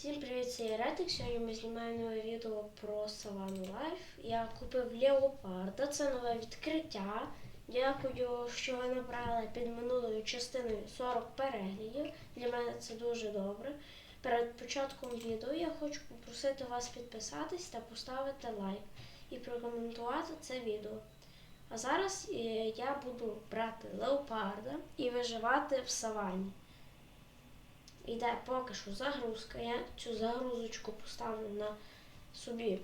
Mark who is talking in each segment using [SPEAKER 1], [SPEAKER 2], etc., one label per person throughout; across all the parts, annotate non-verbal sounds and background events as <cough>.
[SPEAKER 1] Всім привіт, це я Ретик. Сьогодні ми знімаємо нове відео про Savannah Life. Я купив Леопарда, це нове відкриття. Дякую, що ви набрали під минулою частиною 40 переглядів. Для мене це дуже добре. Перед початком відео я хочу попросити вас підписатись та поставити лайк і прокоментувати це відео. А зараз е, я буду брати леопарда і виживати в савані. Іде поки що загрузка. Я цю загрузочку поставлю на собі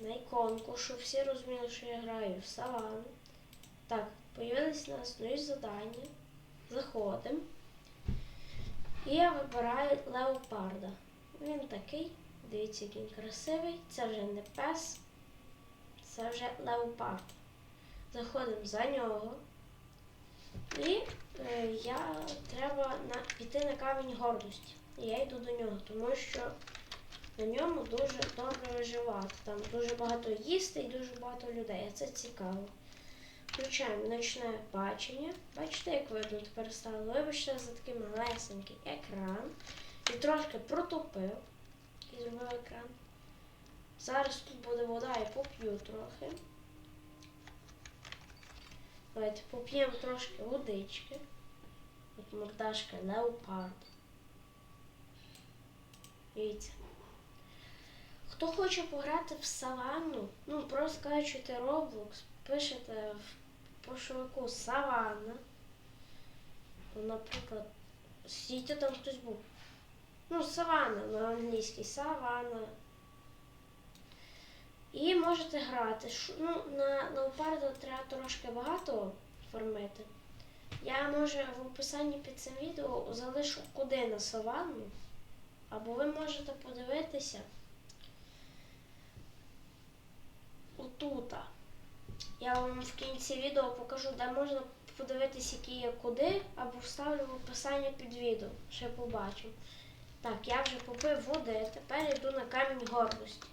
[SPEAKER 1] на іконку, щоб всі розуміли, що я граю в савану. Так, появились у нас нові завдання. Заходимо. І я вибираю леопарда. Він такий, дивіться, який він красивий. Це вже не пес, це вже леопард. Заходимо за нього. І е, я треба на, піти на камінь гордості. І я йду до нього, тому що на ньому дуже добре виживати. Там дуже багато їсти і дуже багато людей. Це цікаво. Включаємо ночне бачення. Бачите, як видно тепер стало. Вибачте за такий малесенький екран. І трошки протопив і зробив екран. Зараз тут буде вода, я поп'ю трохи. Давайте поп'ємо трошки водички. От мордашка леопард. Дивіться. Хто хоче пограти в саванну, ну просто кажете Roblox, пишете в пошуку саванна. Ну, Наприклад, стійте там хтось був. Ну, саванна на англійській саванна. І можете грати. Ну, на леопарда треба трошки багато формити. Я може в описанні під цим відео залишу куди на саванну. Або ви можете подивитися отута. Я вам в кінці відео покажу, де можна подивитися, які є куди, або вставлю в описанні під відео. Ще побачимо. Так, я вже попив води, тепер йду на камінь гордості.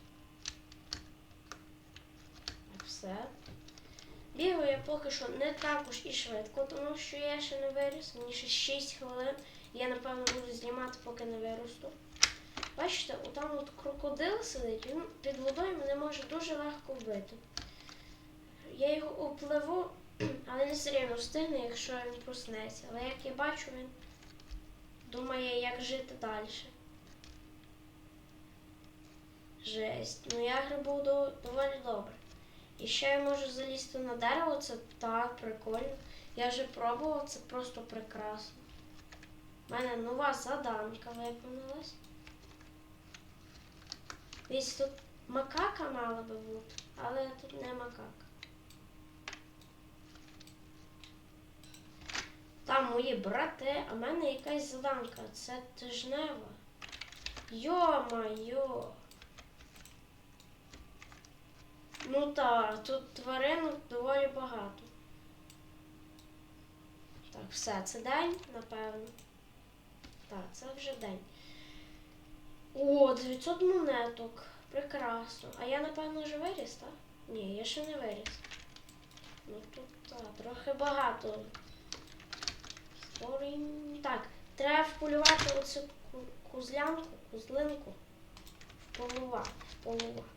[SPEAKER 1] Так, все. Бігаю я поки що не також і швидко, тому що я ще не виріс, мені ще 6 хвилин. Я напевно буду знімати, поки не виросту. Бачите, отам от крокодил сидить, він під водою мене може дуже легко вбити. Я його опливу, <clears throat> але не все рівно встигне, якщо він проснеться. Але як я бачу, він думає, як жити далі. Жесть. Ну я грибу доволі добре. І ще я можу залізти на дерево, це так прикольно. Я вже пробував, це просто прекрасно. У мене нова заданка виповнилась. Десь тут макака мала би бути, але тут не макака. Там мої брати, а в мене якась заданка. Це тижнева. Йо-майо. Ну так, тут тваринок доволі багато. Так, все, це день, напевно. Так, це вже день. О, 900 монеток. Прекрасно. А я, напевно, вже виріс, так? Ні, я ще не виріс. Ну тут так, трохи багато. Так, треба вполювати оцю кузлянку, кузлинку. Вполувати, вполувати.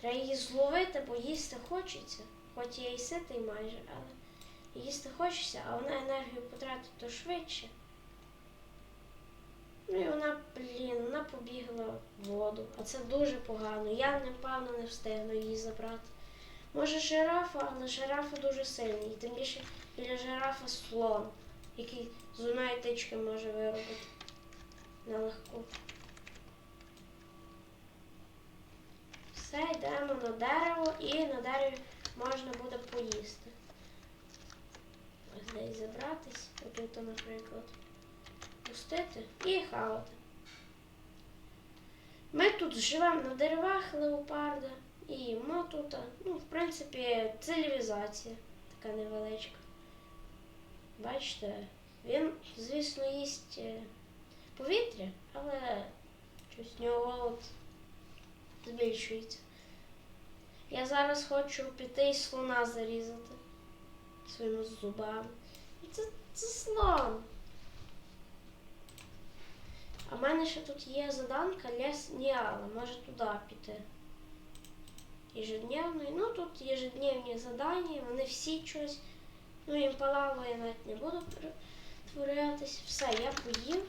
[SPEAKER 1] Треба її зловити, бо їсти хочеться. Хоч я і ситий майже, але їсти хочеться, а вона енергію потратить то швидше. Ну і вона, блін, вона побігла в воду. А це дуже погано. Я, напевно, не встигну її забрати. Може жирафа, але жирафа дуже сильний. І тим більше біля жирафа слон, який з одної тички може виробити нелегко. Все, йдемо на дерево і на дереві можна буде поїсти. Ось десь забратись, отут, наприклад пустити і хавати. Ми тут живемо на деревах леопарда і їмо тут, ну, в принципі, цивілізація така невеличка. Бачите, він, звісно, їсть е, повітря, але щось в нього голод збільшується. Я зараз хочу піти і слона зарізати своїми зубами. І Це, це слон. в мене ще тут є заданка Лес Ніала, може туди піти. Ежедневний. Ну тут ежедневні задання, вони всі щось. Ну, імпалаву я навіть не буду перетворятись. Все, я поїв.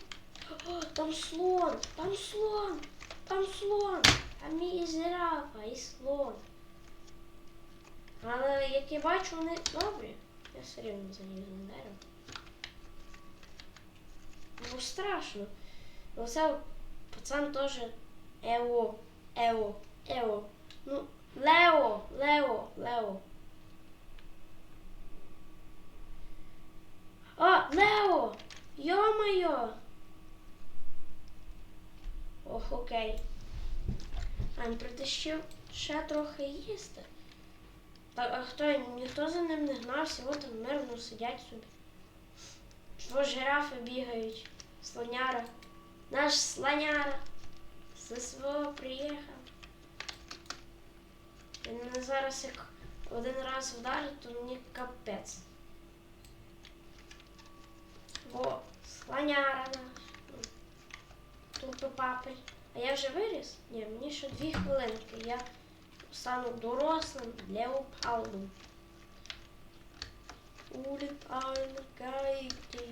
[SPEAKER 1] О, там слон! Там слон! Там слон! Жирафа, і слон. Але як я бачу, вони добрі. Я все рівно залізу на дерево. Ну страшно. Оце пацан теж Ео, Ео, Ео. Ну, Лео, Лео, Лео. А, Лео! Йо-моє! Ох, окей. А він притащив ще трохи їсти. Так, а хто ніхто за ним не гнався, от там мирно сидять собі. Що жирафи бігають, слоняра. Наш слоняра зі свого приїхав. Він мене зараз як один раз вдарить, то мені капець. Во, слоняра наш. Тупо папель. А я вже виріс? Ні, мені ще дві хвилинки. Я стану дорослим леопардом. Улітаю на кайті.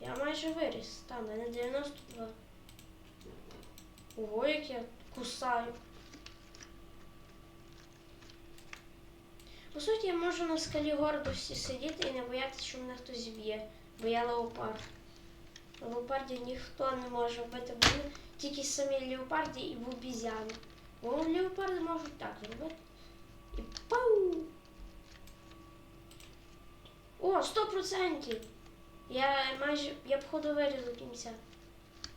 [SPEAKER 1] Я майже виріс. Там, мене 92. Ого, як я кусаю. По суті, я можу на скалі гордості сидіти і не боятися, що мене хтось б'є, бо я леопард. На леопарді ніхто не може вбити, вони тільки самі леопарді і бубізяни. Бо леопарди можуть так зробити. І пау! О, сто процентів! Я майже. Я походу виріс до кінця.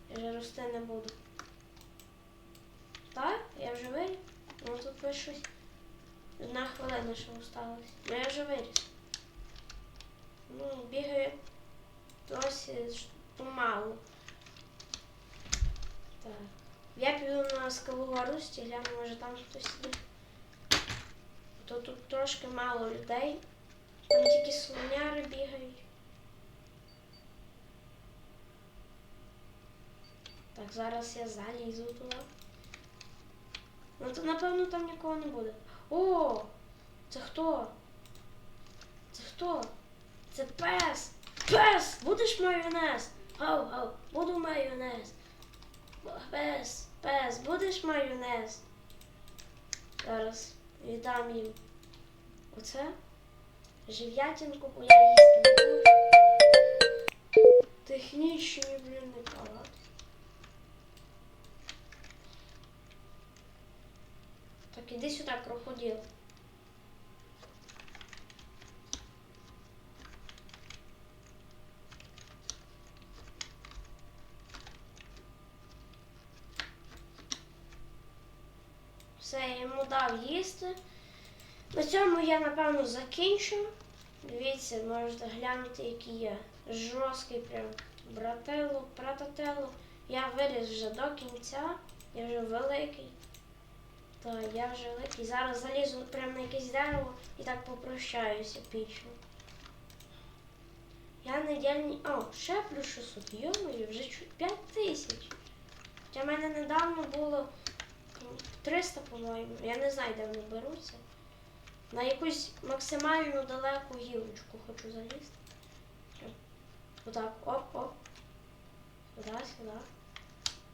[SPEAKER 1] Я вже рости не буду. Так? Я вже виріс? Ну тут ви щось. Одна хвилина ще осталась. Ну я вже виріс. Ну, бігаю досі помалу. Так. Я піду на скалу гордості, гляну, може там хтось сидить. То тут трошки мало людей. Там тільки слоняри бігають. Так, зараз я залізу туди. Ну то напевно там нікого не буде. О! Це хто? Це хто? Це пес! Пес! Будеш майонез? Гав, гав, буду майонез. Пес, пес, будеш майонез? Зараз віддам їм. Оце? Жив'ятинку, я їсти. Технічні, блін, не палати. Так, іди сюди, крокодил. Все, йому дав їсти. На цьому я, напевно, закінчу. Дивіться, можете глянути, який я жорсткий прям брателло, братателло. Я виріс вже до кінця, я вже великий. Так, я вже великий. Зараз залізу прямо на якесь дерево і так попрощаюся пічно. Я недільний... О, ще плюс 600. Йомою, вже 5 тисяч. Хоча в мене недавно було 300, по-моєму. Я не знаю, де вони беруться. На якусь максимально далеку гілочку хочу залізти. Отак, оп-оп. Сюди, сюди.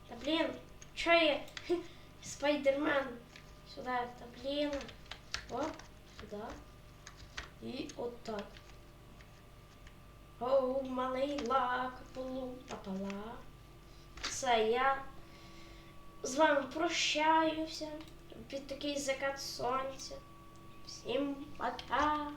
[SPEAKER 1] Та блін, що я? Спайдермен. Сюди, та блін. Оп, сюди. І отак. Оу, малий лак, полу, папала. Все, я з вами прощаюся. Під такий закат сонця. Всім пока!